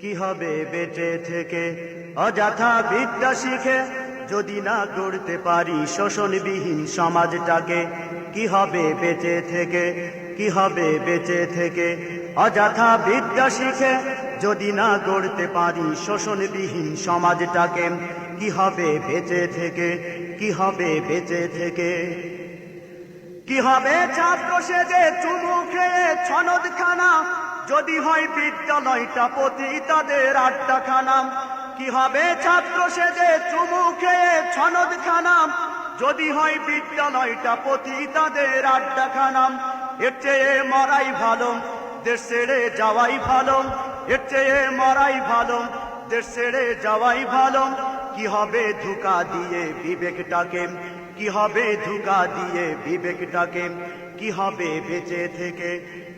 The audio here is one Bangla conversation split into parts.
কি হবে বেঁচে থেকে? অযথা বিদ্যা শিখে যদি না গড়তে পারি শোষণবিহীন সমাজটাকে, কি হবে বেঁচে থেকে? কি হবে বেঁচে থেকে? অযথা বিদ্যা শিখে যদি না গড়তে পারি শোষণবিহীন সমাজটাকে, কি হবে বেঁচে থেকে? কি হবে বেঁচে থেকে? কি হবে ছাত্র সেজে চুমু খেয়ে ছনদ খানা যদি হয় বিদ্যালয়টা পতি তাদের আড্ডা খানা কি হবে ছাত্র সেজে চুমু খেয়ে ছনদ খানা যদি হয় বিদ্যালয়টা পতি তাদের আড্ডা খানা এর চেয়ে মরাই ভালো, দেশ ছেড়ে যাওয়াই ভালো। এর চেয়ে মরাই ভালো, দেশ ছেড়ে যাওয়াই ভালো। কি হবে ধোকা দিয়ে বিবেকটাকে? কি হবে ধোকা দিয়ে বিবেকটাকে? কি হবে বেঁচে থেকে?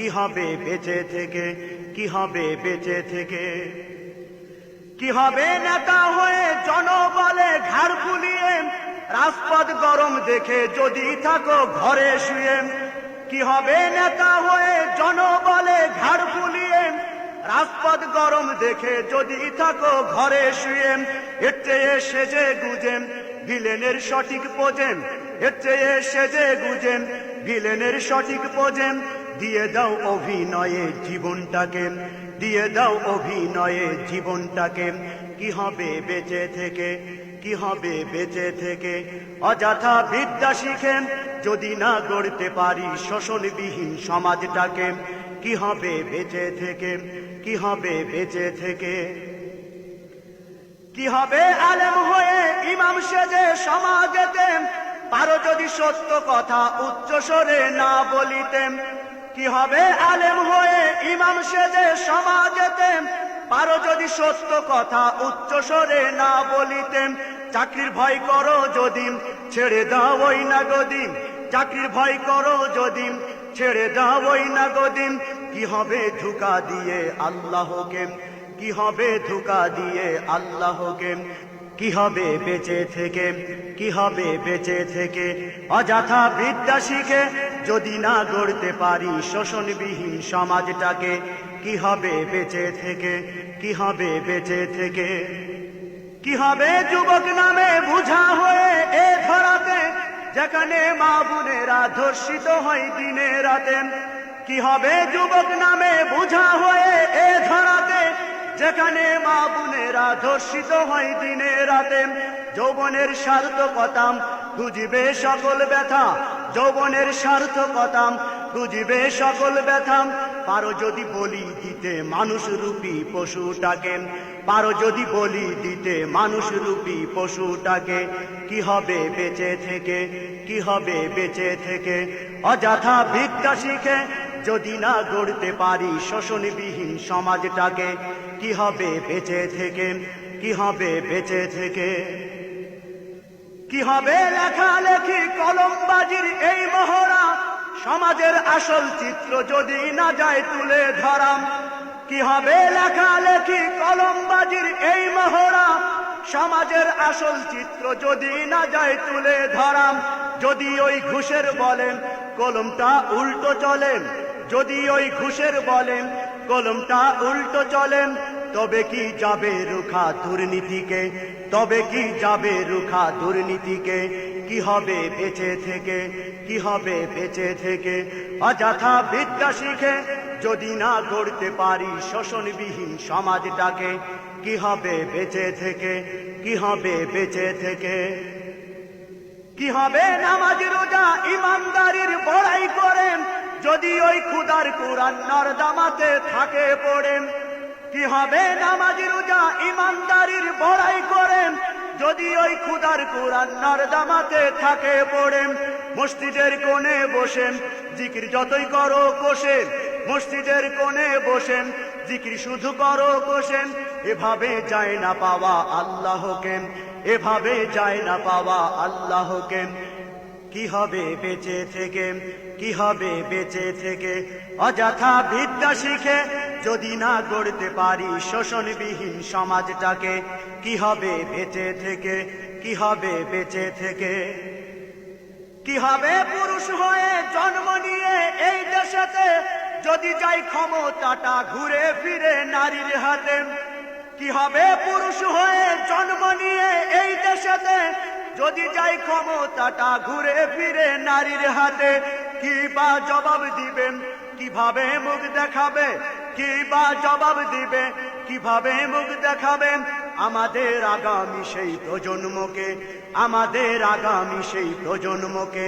কি হবে বেঁচে থেকে? কি হবে বেঁচে থেকে? কি হবে নেতা হয়ে জনবলে ঘাড় ফুলিয়ে রাজপথ গরম দেখে যদি থাকো ঘরে শুয়ে। কি হবে নেতা হয়ে জনবলে ঘাড় ফুলিয়ে রাজপথ গরম দেখে যদি থাকো ঘরে শুয়ে। এর চেয়ে সেজে গুজেন, ভিলেনের সঠিক পোজেন এর চেয়ে সেজে গুজেন, ভিলেনের সঠিক পোজেন দিয়ে দাও অভিনয়ে জীবনটাকে, দিয়ে দাও অভিনয়ে জীবনটাকে। কি হবে বেঁচে থেকে, কি হবে বেঁচে থেকে? অযথা বিদ্যা শিখেন, যদি না গড়তে পারি শোষণবিহীন সমাজটাকে। কি হবে বেঁচে থেকে, কি হবে বেঁচে থেকে? কি হবে আলেম হয়ে ইমাম সেজে সমাজেতে? পারো যদি সত্য কথা উচ্চ স্বরে না বলিতেন কি হবে? আলেম হয়ে ইমাম সেজে সমাজেতে পারো যদি সত্য কথা উচ্চ স্বরে না বলিতেন চাকরির ভয় করো যদি ছেড়ে দাও ওই না গদিন চাকরির ভয় করো যদি ছেড়ে দাও ওই না গদিন কি হবে ধোকা দিয়ে আল্লাহকে? কি হবে ধোকা দিয়ে আল্লাহকে? কি হবে বেঁচে থেকে? কি হবে বেঁচে থেকে? অযথা বিদ্যা শিখে যদি না গড়তে পারি শোষণবিহীন সমাজটাকে, কি হবে বেঁচে থেকে? কি হবে বেঁচে থেকে? কি হবে যুবক নামে বুঝা হয়ে এ ধরাতে, যেখানে মা বোনেরা ধর্ষিত হয় দিনে রাতে? কি হবে যুবক নামে বুঝা হয়ে এ ধরাতে, যেখানে মা বোনেরা ধর্ষিত হয় দিনে রাতে? যৌবনের সার্থকতাম বুঝিবে সকল ব্যথা যৌবনের সার্থকতাম, বুঝিবে সকল ব্যথাম। পারো যদি বলি দিতে মানুষ রূপী পশুটাকে। পারো যদি বলি দিতে মানুষ রূপী পশুটাকে। কি হবে বেঁচে থেকে? কি হবে বেঁচে থেকে? অযথা ভিক্ষা শিখে যদি না গড়তে পারি শোষণবিহীন সমাজটাকে, কি হবে বেঁচে থেকে? কি হবে বেঁচে থেকে? কি হবে লেখালেখি কলমবাজির এই মহড়া? সমাজের আসল চিত্র যদি না যায় তুলে ধরাম। কি হবে লেখালেখি কলমবাজির এই মহড়া? সমাজের আসল চিত্র যদি না যায় তুলে ধরাম। যদি ওই ঘুষের বলেন, কলমটা উল্টো চলেন। যদি ওই ঘুষের বলেন, কলমটা উল্টো চলেন। তবে কি যাবে রুখা দুর্নীতিকে? তবে কি যাবে রুখা দুর্নীতিকে? কি হবে বেঁচে থেকে? কি হবে বেঁচে থেকে? অযথা বিদ্যা শিখে যদি না গড়তে পারি শোষণবিহীন সমাজটাকে, কি হবে বেঁচে থেকে? কি হবে বেঁচে থেকে? কি হবে নামাজ, রোজা, ইমানদারির বড়াই করেন? যদি ওই খুদার কোরআন নরদামাতে থাকে পড়েন কি হবে নামাজ রোজা? ইমানদারির বড়াই করেন। যদি ওই খুদার কোরআন নরদামাতে থাকে পড়েন, মসজিদের কোণে বসেন, জিকির যতই করো কোষেন, মসজিদের কোণে বসেন, জিকির শুধু করো কোষেন, এভাবে যায় না পাওয়া আল্লাহ আল্লাহকে এভাবে যায় না পাওয়া আল্লাহ আল্লাহকে কি হবে বেঁচে থেকে? কি হবে বেঁচে থেকে? অযথা বিদ্যা শিখে যদি না গড়তে পারি শোষণবিহীন সমাজটাকে, কি হবে বেঁচে থেকে? কি হবে বেঁচে থেকে? কি হবে পুরুষ হয়ে জন্ম নিয়ে এই দেশেতে? যদি যাই ক্ষমতাটা ঘুরে ফিরে নারীর হাতে, কি হবে পুরুষ হয়ে জন্ম নিয়ে এই দেশেতে? যদি যাই ক্ষমতাটা ঘুরে ফিরে নারীর হাতে, কি বা জবাব দিবেন? কীভাবে মুখ দেখাবে? কি বা জবাব দিবে? কীভাবে মুখ দেখাবেন? আমাদের আগামী সেই প্রজন্মকে, আমাদের আগামী সেই প্রজন্মকে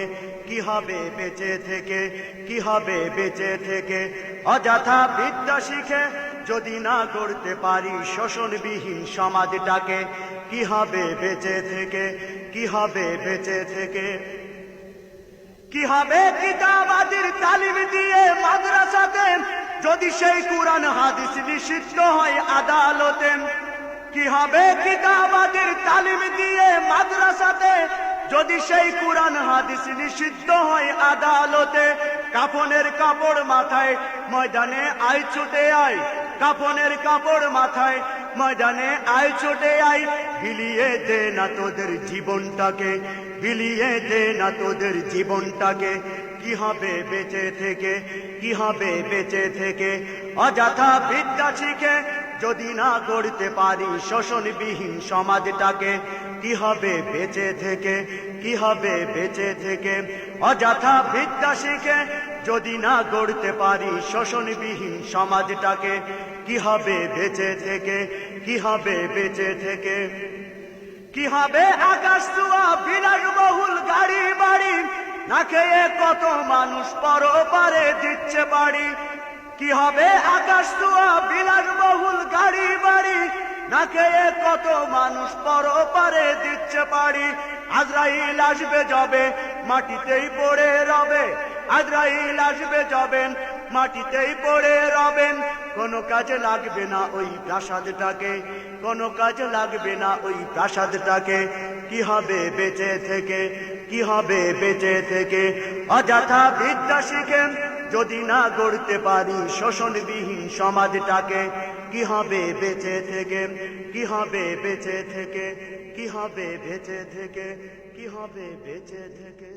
কি হবে বেঁচে থেকে? কি হবে বেঁচে থেকে? অযথা বিদ্যা শিখে যদি না করতে পারি শোষণবিহীন সমাজটাকে, কি হবে বেঁচে থেকে? কি হবে বেঁচে থেকে? কি হবে কিতাবাদির তালিম দিয়ে মাদ্রাসাতে যদি সেই কোরআন হাদিস নিষিদ্ধ হয় আদালতে, কি হবে? কিতাবাদির তালিম দিয়ে মাদ্রাসাতে যদি সেই কোরআন হাদিস নিষিদ্ধ হয় আদালতে, কাফনের কাপড় মাথায় ময়দানে আয় ছুটে আয়, কাফনের কাপড় মাথায় ময়দানে আয় ছুটে আয় বিলিয়ে দে না তোদের জীবনটাকে। বিলিয়ে দে না তোদের জীবনটাকে। কি হবে বেঁচে থেকে? কি হবে বেঁচে থেকে? অযথা বিদ্যা শিখে যদি না গড়তে পারি শোষণবিহীন সমাজটাকে, কি হবে বেঁচে থেকে? কি হবে বেঁচে থেকে? অযথা বিদ্যা শিখে যদি না গড়তে পারি শোষণবিহীন সমাজটাকে, কি হবে বেঁচে থেকে? কি হবে বেঁচে থেকে? কি হবে? আকাশ ছোঁয়া বিলাস বহুল, গাড়ি বাড়ি। না খেয়ে কত মানুষ পর পারে দিচ্ছে বাড়ি। কি হবে? আকাশ ছোঁয়া বিলাস বহুল, গাড়ি বাড়ি। না খেয়ে কত মানুষ পর পারে দিচ্ছে বাড়ি। আজরাইল আসবে যাবে, মাটিতেই পড়ে রবে আজরাইল আসবে যাবেন, মাটিতেই পড়ে রবেন। কোনো কাজে লাগবে না ওই প্রাসাদটাকে, কোনো কাজে লাগবে না ওই প্রাসাদটাকে। কি হবে বেঁচে থেকে, কি হবে বেঁচে থেকে? অযথা বিদ্যা শিখেন, যদি না গড়তে পারি শোষণবিহীন সমাজটাকে। কি হবে বেঁচে থেকে, কি হবে বেঁচে থেকে, কি হবে বেঁচে থেকে, কি হবে বেঁচে থেকে?